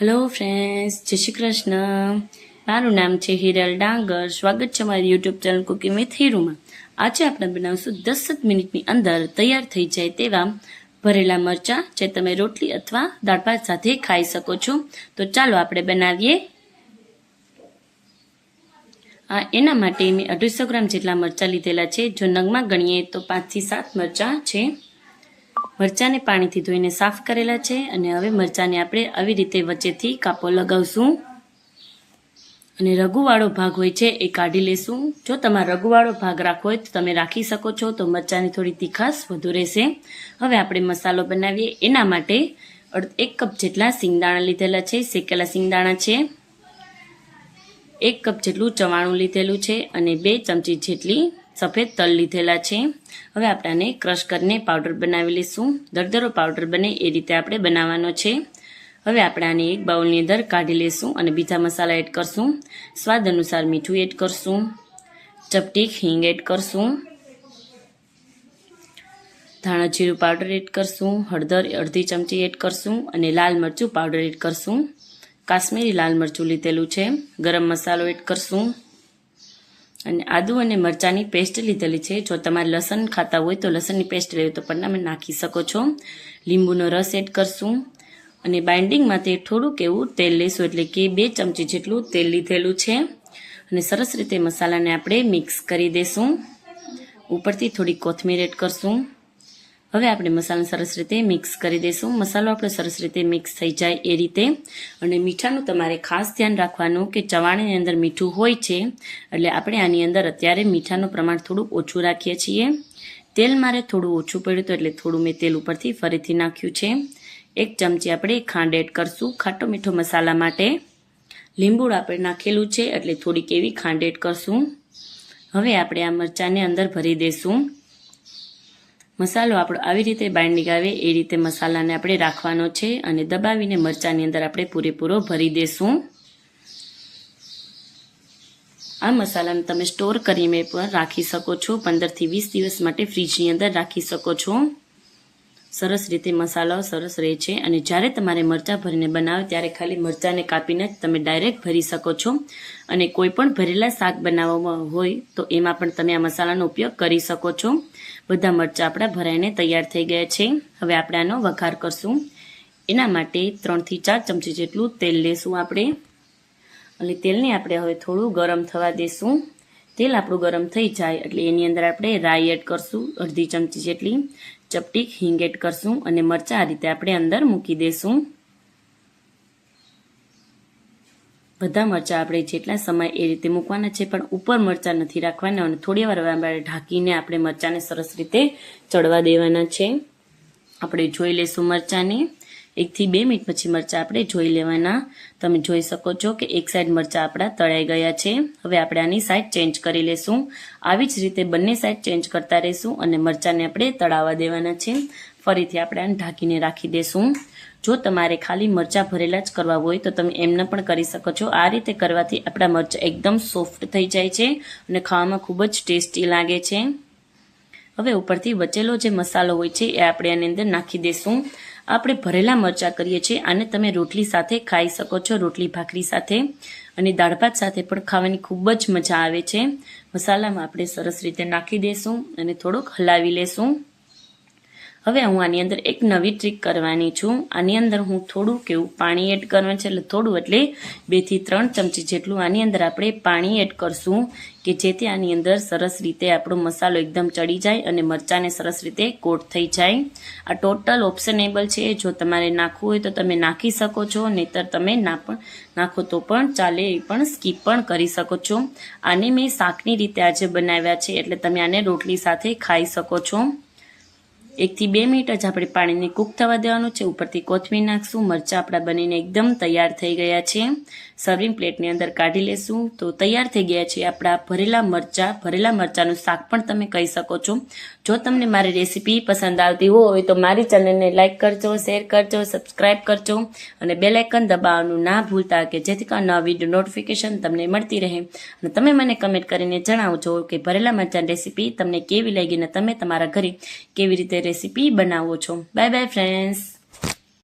Hello friends જય શ્રી કૃષ્ણ મારું નામ છે હિરલ ડાંગર. સ્વાગત છે મારી યુટ્યુબ ચેનલ કુકિંગ વિથ હીરુમાં આજે આપણે બનાવશું દસ જ મિનિટની અંદર તૈયાર થઈ જાય તેવા ભરેલા મરચાં, જે તમે રોટલી અથવા દાળ ભાત સાથે ખાઈ શકો છો. તો ચાલો આપણે બનાવીએ. આ એના માટે મેં અઢીસો ગ્રામ જેટલા મરચાં લીધેલા છે. જો નંગમાં ગણીએ તો પાંચથી સાત મરચાં છે. મરચાંને પાણીથી ધોઈને સાફ કરેલા છે અને હવે મરચાંને આપણે આવી રીતે વચ્ચેથી કાપો લગાવશું. અને રઘુવાળો ભાગ હોય છે એ કાઢી લેશું. જો તમારે રઘુવાળો ભાગ રાખવો હોય તો તમે રાખી શકો છો તો મરચાંની થોડી તીખાશ વધુ રહેશે. હવે આપણે મસાલો બનાવીએ. એના માટે એક કપ જેટલા સિંગદાણા લીધેલા છે. શેકેલા સિંગદાણા છે. એક કપ જેટલું ચવાણું લીધેલું છે અને બે ચમચી જેટલી સફેદ તલ લીધેલા છે. હવે આપણે આને ક્રશ કરીને પાવડર બનાવી લઈશું. દરદરો પાવડર બને એ રીતે આપણે બનાવવાનો છે. હવે આપણે આને એક બાઉલની અંદર કાઢી લઈશું અને બીજા મસાલા એડ કરશું. સ્વાદ અનુસાર મીઠું એડ કરશું. ચપટી, હિંગ એડ કરશું. ધાણા જીરું પાવડર એડ કરશું. હળદર અડધી ચમચી એડ કરશું અને લાલ મરચું પાવડર એડ કરશું. કાશ્મીરી લાલ મરચું લીધેલું છે. ગરમ મસાલો એડ કરશું. અને આદુ અને મરચાંની પેસ્ટ લીધેલી છે. જો તમારે લસણ ખાતા હોય તો લસણની પેસ્ટ લેવી તો પણ તમે નાખી શકો છો. લીંબુનો રસ એડ કરશું. અને બાઇન્ડિંગ માટે થોડુંક એવું તેલ લઈશું, એટલે કે બે ચમચી જેટલું તેલ લીધેલું છે. અને સરસ રીતે મસાલાને આપણે મિક્સ કરી દઈશું ઉપરથી થોડી કોથમીર એડ કરશું. હવે આપણે મસાલાને સરસ રીતે મિક્સ કરી દઈશું. મસાલો આપણે સરસ રીતે મિક્સ થઈ જાય એ રીતે. અને મીઠાનું તમારે ખાસ ધ્યાન રાખવાનું કે ચવાણીની અંદર મીઠું હોય છે, એટલે આપણે આની અંદર અત્યારે મીઠાનું પ્રમાણ થોડું ઓછું રાખીએ છીએ. તેલ મારે થોડું ઓછું પડ્યું હતું, એટલે થોડું મેં તેલ ઉપરથી ફરીથી નાખ્યું છે. એક ચમચી આપણે ખાંડ એડ કરશું ખાટો મીઠો મસાલા માટે. લીંબુ આપણે નાખેલું છે, એટલે થોડીક એવી ખાંડ એડ કરશું. હવે આપણે આ મરચાંને અંદર ભરી દઈશું. મસાલો આપણો આવી રીતે બાઇન્ડિંગ આવે એ રીતે મસાલાને આપણે રાખવાનો છે અને દબાવીને મરચાંની અંદર આપણે પૂરેપૂરો ભરી દઈશું આ મસાલાને તમે સ્ટોર કરીને પણ રાખી શકો છો, પંદરથી વીસ દિવસ માટે ફ્રીજની અંદર રાખી શકો છો. સરસ રીતે મસાલો સરસ રહે છે. અને જ્યારે તમારે મરચાં ભરીને બનાવો, ત્યારે ખાલી મરચાંને કાપીને જ તમે ડાયરેક્ટ ભરી શકો છો. અને કોઈ પણ ભરેલા શાક બનાવવામાં હોય, તો એમાં પણ તમે આ મસાલાનો ઉપયોગ કરી શકો છો. બધા મરચાં આપણા ભરાઈને તૈયાર થઈ ગયા છે. હવે આપણે આનો વઘાર કરશું. એના માટે ત્રણથી ચાર ચમચી જેટલું તેલ લેશું આપણે. અને તેલને આપણે હવે થોડું ગરમ થવા દેશું. તેલ આપણું ગરમ થઈ જાય એટલે એની અંદર આપણે રાઈ એડ કરશું, અડધી ચમચી જેટલી ચપટી હિંગ એડ કરશું અને મરચાં આ રીતે આપણે અંદર મૂકી દઈશું બધા મરચાં આપણે જેટલા સમય એ રીતે મૂકવાના છે, પણ ઉપર મરચાં નથી રાખવાના અને થોડી વાર આપણે ઢાંકીને આપણે મરચાંને સરસ રીતે ચડવા દેવાના છે. આપણે જોઈ લઈશું મરચાંને. એકથી બે મિનિટ પછી મરચાં આપણે જોઈ લેવાના. તમે જોઈ શકો છો કે એક સાઈડ મરચાં આપણા તળાઈ ગયા છે. હવે આપણે આની સાઈડ ચેન્જ કરી લેશું. આવી જ રીતે બંને સાઈડ ચેન્જ કરતા રહીશું અને મરચાંને આપણે તળાવવા દેવાના છે. ફરીથી આપણે આને ઢાંકીને રાખી દેશું. જો તમારે ખાલી મરચાં ભરેલા જ કરવા હોય તો તમે એમને પણ કરી શકો છો. આ રીતે કરવાથી આપણા મરચાં એકદમ સોફ્ટ થઈ જાય છે અને ખાવામાં ખૂબ જ ટેસ્ટી લાગે છે. હવે ઉપરથી બચેલો જે મસાલો હોય છે એ આપણે આની અંદર નાખી દઈશું આપણે ભરેલા મરચાં કરીએ છીએ. આને તમે રોટલી સાથે ખાઈ શકો છો, રોટલી ભાખરી સાથે. અને દાળ ભાત સાથે પણ ખાવાની ખૂબ જ મજા આવે છે. મસાલામાં આપણે સરસ રીતે નાખી દઈશું અને થોડોક હલાવી લેશું. હવે હું આની અંદર એક નવી ટ્રીક કરવાની છું. આની અંદર હું થોડું કેવું પાણી એડ કરવાનું છે, એટલે થોડું એટલે બેથી ત્રણ ચમચી જેટલું આની અંદર આપણે પાણી એડ કરશું કે જેથી આની અંદર સરસ રીતે આપણો મસાલો એકદમ ચડી જાય અને મરચાંને સરસ રીતે કોટ થઈ જાય. આ ટોટલ ઓપ્શનેબલ છે. જો તમારે નાખવું હોય તો તમે નાખી શકો છો, નહીતર તમે ના પણ નાખો તો પણ ચાલે એ પણ સ્કીપ પણ કરી શકો છો. આને મેં શાકની રીતે આજે બનાવ્યા છે, એટલે તમે આને રોટલી સાથે ખાઈ શકો છો. એકથી બે મિનિટ જ આપણે પાણીને કૂક થવા દેવાનું છે. ઉપરથી કોથમીર નાખશું. મરચાં આપણા બનીને એકદમ તૈયાર થઈ ગયા છે. સર્વિંગ પ્લેટની અંદર કાઢી લેશું. તો તૈયાર થઈ ગયા છે આપણા ભરેલા મરચાં. ભરેલા મરચાંનું શાક પણ તમે કહી શકો છો. જો તમને મારી રેસીપી પસંદ આવતી હોય તો મારી ચેનલને લાઇક કરજો શેર કરજો સબસ્ક્રાઇબ કરજો અને બે લાઇકન દબાવવાનું ના ભૂલતા કે જેથી કરીને નવા વીડિયો નોટિફિકેશન તમને મળતી રહે. અને તમે મને કમેન્ટ કરીને જણાવજો કે ભરેલા મરચાં રેસીપી તમને કેવી લાગી ને તમે તમારા ઘરે કેવી રીતે રેસીપી બનાવો છો. Bye bye friends